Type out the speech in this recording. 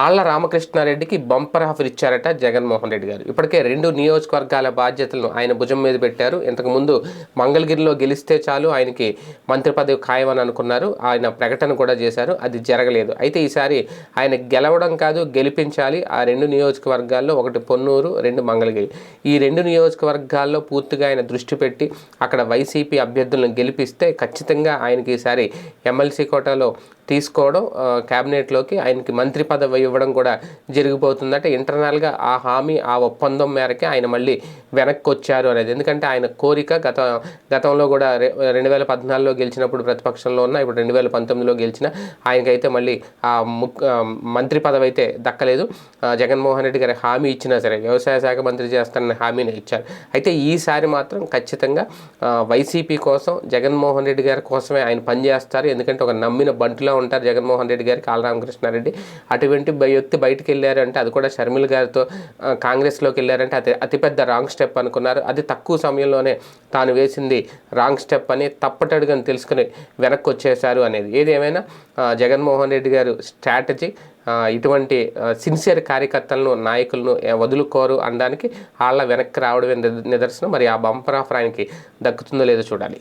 ఆళ్ళ రామకృష్ణారెడ్డికి bumper offer ఇచ్చారట జగన్మోహన్ రెడ్డి గారు. ఇప్పటికే రెండు నియోజకవర్గాల బాధ్యతలను ఆయన భుజం మీద పెట్టారు. ఇంతకుముందు మంగళగిరిలో గెలిస్తే చాలు ఆయనకి మంత్రి పదవి ఖాయమని అనుకున్నారు. ఆయన ప్రకటన కూడా చేశారు. అది జరగలేదు. అయితే ఈసారి ఆయన గెలవడం కాదు గెలిపించాలి. ఆ రెండు నియోజకవర్గాల్లో ఒకటి పొన్నూరు రెండు మంగళగిరి. ఈ రెండు నియోజకవర్గాల్లో పూర్తిగా ఆయన దృష్టి పెట్టి అక్కడ వైసీపీ అభ్యర్థులను గెలిపిస్తే ఖచ్చితంగా ఆయనకి ఈసారి ఎమ్మెల్సీ కోటాలో తీసుకోవడం క్యాబినెట్లోకి ఆయనకి మంత్రి పదవి ఇవ్వడం కూడా జరిగిపోతుందంటే. ఇంటర్నల్గా ఆ హామీ ఆ ఒప్పందం మేరకే ఆయన మళ్ళీ వెనక్కి వచ్చారు అనేది. ఎందుకంటే ఆయన కోరిక గత గతంలో కూడా రెండు వేల పద్నాలుగులో గెలిచినప్పుడు ప్రతిపక్షంలో ఉన్న ఇప్పుడు రెండు వేల పంతొమ్మిదిలో గెలిచిన ఆయనకైతే మళ్ళీ ఆ ముక్ మంత్రి పదవి అయితే దక్కలేదు జగన్మోహన్ రెడ్డి గారి హామీ ఇచ్చినా సరే వ్యవసాయ శాఖ మంత్రి చేస్తానని హామీని ఇచ్చారు. అయితే ఈసారి మాత్రం ఖచ్చితంగా వైసీపీ కోసం జగన్మోహన్ రెడ్డి గారి కోసమే ఆయన పనిచేస్తారు. ఎందుకంటే ఒక నమ్మిన బంటులో ఉంటారు జగన్మోహన్ రెడ్డి గారు కాలరామకృష్ణారెడ్డి అటువంటి వ్యక్తి బయటికి వెళ్ళారంటే అది కూడా షర్మిల గారితో కాంగ్రెస్లోకి వెళ్ళారంటే అతి అతిపెద్ద రాంగ్ స్టెప్ అనుకున్నారు. అది తక్కువ సమయంలోనే తాను వేసింది రాంగ్ స్టెప్ అని తప్పటడుగని తెలుసుకుని వెనక్కి వచ్చేశారు అనేది. ఏదేమైనా జగన్మోహన్ రెడ్డి గారు స్ట్రాటజీ ఇటువంటి సిన్సియర్ కార్యకర్తలను నాయకులను వదులుకోరు అనడానికి వాళ్ళ వెనక్కి రావడమే నిదర్శనం. మరి ఆ బంపర్ ఆఫర్ ఆయనకి దక్కుతుందో లేదో చూడాలి.